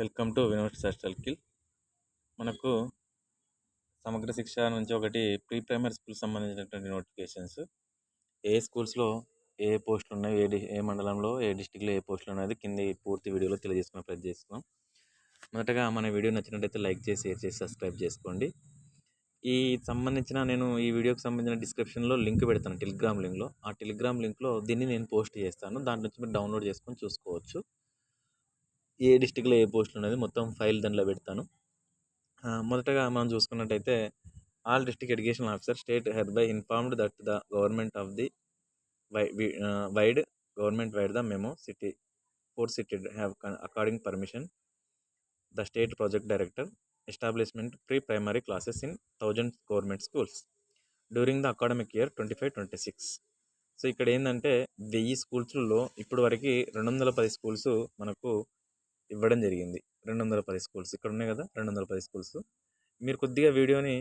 Welcome to Vinod kill. మనకు సమగ్ర శిక్ష నుంచి ఒకటి ప్రీ ప్రైమరీ స్కూల్ సంబంధించినటువంటి నోటిఫికేషన్స్. ఏ స్కూల్స్లో ఏ పోస్టులు ఉన్నాయి ఏ డి ఏ మండలంలో ఏ డిస్టిక్లో ఏ పోస్టులు అనేది కింది పూర్తి వీడియోలో తెలియజేసుకునే ప్రయత్నం చేస్తున్నాం. మొదటగా మన వీడియో నచ్చినట్టయితే లైక్ చేసి షేర్ చేసి సబ్స్క్రైబ్ చేసుకోండి. ఈ సంబంధించిన నేను ఈ వీడియోకి సంబంధించిన డిస్క్రిప్షన్లో లింక్ పెడతాను టెలిగ్రామ్ లింక్లో. ఆ టెలిగ్రామ్ లింక్లో దీన్ని నేను పోస్ట్ చేస్తాను. దాని నుంచి మీరు డౌన్లోడ్ చేసుకొని చూసుకోవచ్చు. ఏ డిస్టిక్లో ఏ పోస్టులు ఉన్నది మొత్తం ఫైల్ దాంట్లో పెడతాను. మొదటగా మనం చూసుకున్నట్టయితే all district education officer state head by informed that the government of the vide government vide the memo city four city have according permission the state project director establishment pre primary classes in thousand government schools during the academic year twenty five twenty six so ఇక్కడ ఏంటంటే వెయ్యి స్కూల్స్లో ఇప్పుడు వరకు రెండు వందల పది schools మనకు ఇవ్వడం జరిగింది. రెండు వందల పది స్కూల్స్ ఇక్కడ ఉన్నాయి కదా! రెండు వందల పది స్కూల్స్. మీరు కొద్దిగా వీడియోని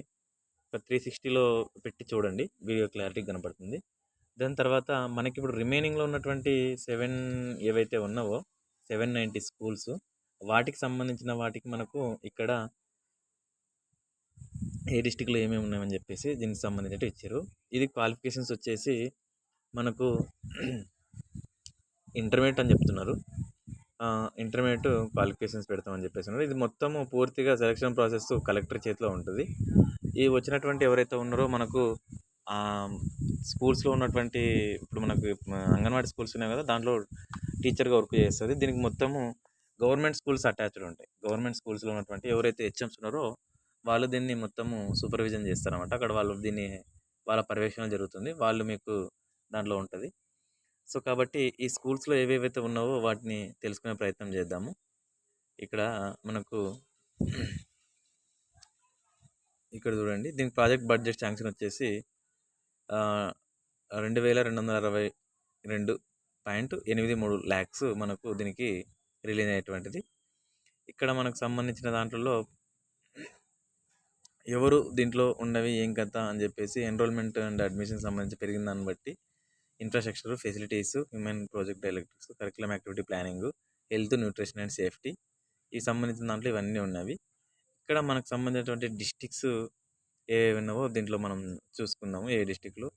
ఒక త్రీ సిక్స్టీలో పెట్టి చూడండి. వీడియో క్లారిటీ కనపడుతుంది. దాని తర్వాత మనకి ఇప్పుడు రిమైనింగ్లో ఉన్నటువంటి సెవెన్ ఏవైతే ఉన్నావో సెవెన్ నైంటీ స్కూల్స్ వాటికి సంబంధించిన వాటికి మనకు ఇక్కడ ఏ డిస్టిక్లో ఏమేమి ఉన్నాయని చెప్పేసి దీనికి సంబంధించినట్టు ఇచ్చారు. ఇది క్వాలిఫికేషన్స్ వచ్చేసి మనకు ఇంటర్మీడియట్ అని చెప్తున్నారు. ఇంటర్మీడియట్ క్వాలిఫికేషన్స్ పెడతామని చెప్పేసి ఇది మొత్తము పూర్తిగా సెలక్షన్ ప్రాసెస్ కలెక్టర్ చేతిలో ఉంటుంది. ఈ వచ్చినటువంటి ఎవరైతే ఉన్నారో మనకు స్కూల్స్లో ఉన్నటువంటి ఇప్పుడు మనకు అంగన్వాడీ స్కూల్స్ ఉన్నాయి కదా దాంట్లో టీచర్గా వర్క్ చేస్తుంది. దీనికి మొత్తము గవర్నమెంట్ స్కూల్స్ అటాచ్డ్ ఉంటాయి. గవర్నమెంట్ స్కూల్స్లో ఉన్నటువంటి ఎవరైతే హెచ్ఎంస్ ఉన్నారో వాళ్ళు దీన్ని మొత్తము సూపర్విజన్ చేస్తారన్నమాట. అక్కడ వాళ్ళు దీన్ని వాళ్ళ పర్యవేక్షణ జరుగుతుంది. వాళ్ళు మీకు దాంట్లో ఉంటుంది. సో కాబట్టి ఈ స్కూల్స్లో ఏవేవైతే ఉన్నావో వాటిని తెలుసుకునే ప్రయత్నం చేద్దాము. ఇక్కడ మనకు ఇక్కడ చూడండి. దీని ప్రాజెక్ట్ బడ్జెట్ శాంక్షన్ వచ్చేసి రెండు వేల రెండు వందల అరవై రెండు పాయింట్ ఎనిమిది మూడు ల్యాక్స్ మనకు దీనికి రిలీజ్ అయ్యేటువంటిది. ఇక్కడ మనకు సంబంధించిన దాంట్లో ఎవరు దీంట్లో ఉన్నవి ఏం కథ అని చెప్పేసి ఎన్రోల్మెంట్ అండ్ అడ్మిషన్ సంబంధించి పెరిగిన దాన్ని బట్టి infrastructure facilities human project electrics curriculum activity planning health nutrition and safety ఈ సంబంధించిన దాంట్లో ఇవన్నీ ఉన్నవి. ఇక్కడ మనకు సంబంధించినటువంటి డిస్టిక్స్ ఏవేవి ఉన్నావో దీంట్లో మనం చూసుకుందాము. ఏ డిస్టిక్లో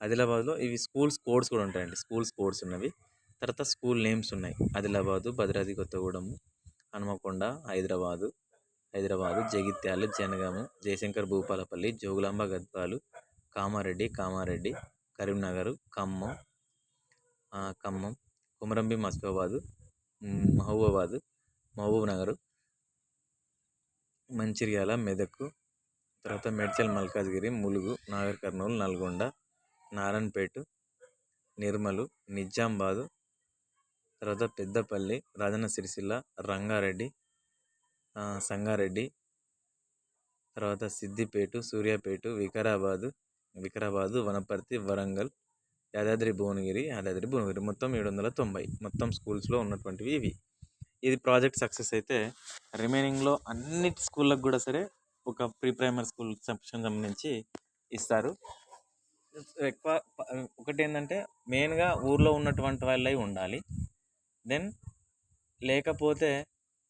ఆదిలాబాద్లో ఇవి స్కూల్స్ కోడ్స్ కూడా ఉంటాయండి. స్కూల్స్ కోడ్స్ ఉన్నవి. తర్వాత స్కూల్ నేమ్స్ ఉన్నాయి. ఆదిలాబాదు భద్రాద్రి కొత్తగూడెము హనుమకొండ హైదరాబాదు హైదరాబాదు జగిత్యాల జనగాము జయశంకర్ భూపాలపల్లి జోగులాంబ గద్వాలు కామారెడ్డి కామారెడ్డి కరీంనగర్ ఖమ్మం ఖమ్మం కుమరంభీం మసిఫాబాదు మహబూబాబాద్ మహబూబ్ నగర్ మంచిర్యాల మెదక్ తర్వాత మేడ్చల్ మల్కాజ్గిరి ములుగు నాగర్ కర్నూలు నల్గొండ నారాయణపేట నిర్మలు నిజామాబాదు తర్వాత పెద్దపల్లి రాజన్న సిరిసిల్ల రంగారెడ్డి సంగారెడ్డి తర్వాత సిద్దిపేట సూర్యాపేట వికారాబాదు వికారాబాదు వనపర్తి వరంగల్ యాదాద్రి భువనగిరి యాదాద్రి భువనగిరి. మొత్తం ఏడు వందల తొంభై. మొత్తం స్కూల్స్లో ఉన్నటువంటివి ఇవి. ఇది ప్రాజెక్ట్ సక్సెస్ అయితే రిమైనింగ్లో అన్ని స్కూళ్ళకు కూడా సరే ఒక ప్రీ ప్రైమరీ స్కూల్ సెక్షన్ సంబంధించి ఇస్తారు. ఎక్కువ ఒకటి ఏంటంటే మెయిన్గా ఊర్లో ఉన్నటువంటి వాళ్ళై ఉండాలి. దెన్ లేకపోతే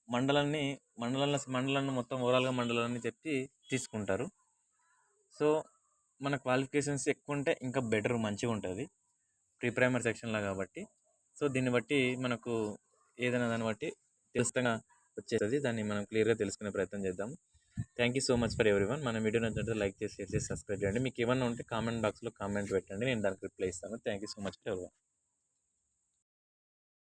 మండలాన్ని మండలాన్ని మండలాన్ని మొత్తం ఓవరాల్గా మండలాన్ని చెప్పి తీసుకుంటారు. సో మన క్వాలిఫికేషన్స్ ఎక్కువ ఉంటే ఇంకా బెటర్ మంచిగా ఉంటుంది ప్రీ ప్రైమరీ సెక్షన్లో కాబట్టి. సో దీన్ని బట్టి మనకు ఏదైనా దాన్ని బట్టి తెలుస్తంగా వచ్చేది దాన్ని మనం క్లియర్గా తెలుసుకునే ప్రయత్నం చేద్దాం. Thank you so much for everyone మన వీడియో నచ్చినట్టు లైక్ చేసి చేసి సబ్స్క్రైబ్ చేయండి. మీకు ఏమన్నా ఉంటే కామెంట్ బాక్స్లో కామెంట్ పెట్టండి. నేను దానికి రిప్లై ఇస్తాను. Thank you so much for everyone